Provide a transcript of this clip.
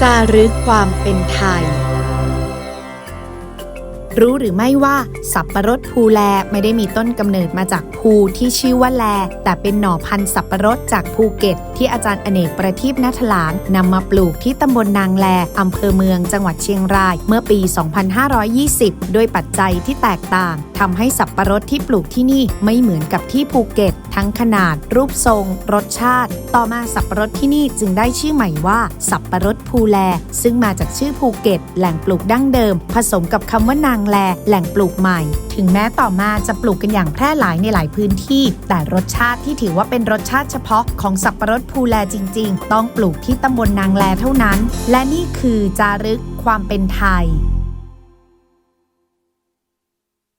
จารึกความเป็นไทย รู้หรือไม่ว่าสับปะรดภูแลไม่ได้มีต้นกำเนิดมาจากภูที่ชื่อว่าแล แต่เป็นหน่อพันธุ์สับปะรดจากภูเก็ต ที่อาจารย์อเนกประทีปนัทหลางนำมาปลูกที่ตำบลนางแลอำเภอเมืองจังหวัดเชียงราย เมื่อปี 2520 ด้วยปัจจัยที่แตกต่างทำให้สับปะรดที่ปลูกที่นี่ไม่เหมือนกับที่ภูเก็ต ทั้งขนาด รูปทรง รสชาติ ต่อมาสับปะรดที่นี่จึงได้ชื่อใหม่ว่า สับปะรดภูแล ซึ่งมาจากชื่อภูเก็ต แหล่งปลูกดั้งเดิม ผสมกับคำว่านางงแล แหล่งปลูกใหม่ ถึงแม้ต่อมาจะปลูกกันอย่างแพร่หลายในหลายพื้นที่ แต่รสชาติที่ถือว่าเป็นรสชาติเฉพาะของสับปะรดภูแลจริง ๆ ต้องปลูกที่ตำบลนางแลเท่านั้น และนี่คือจารึกความเป็นไทย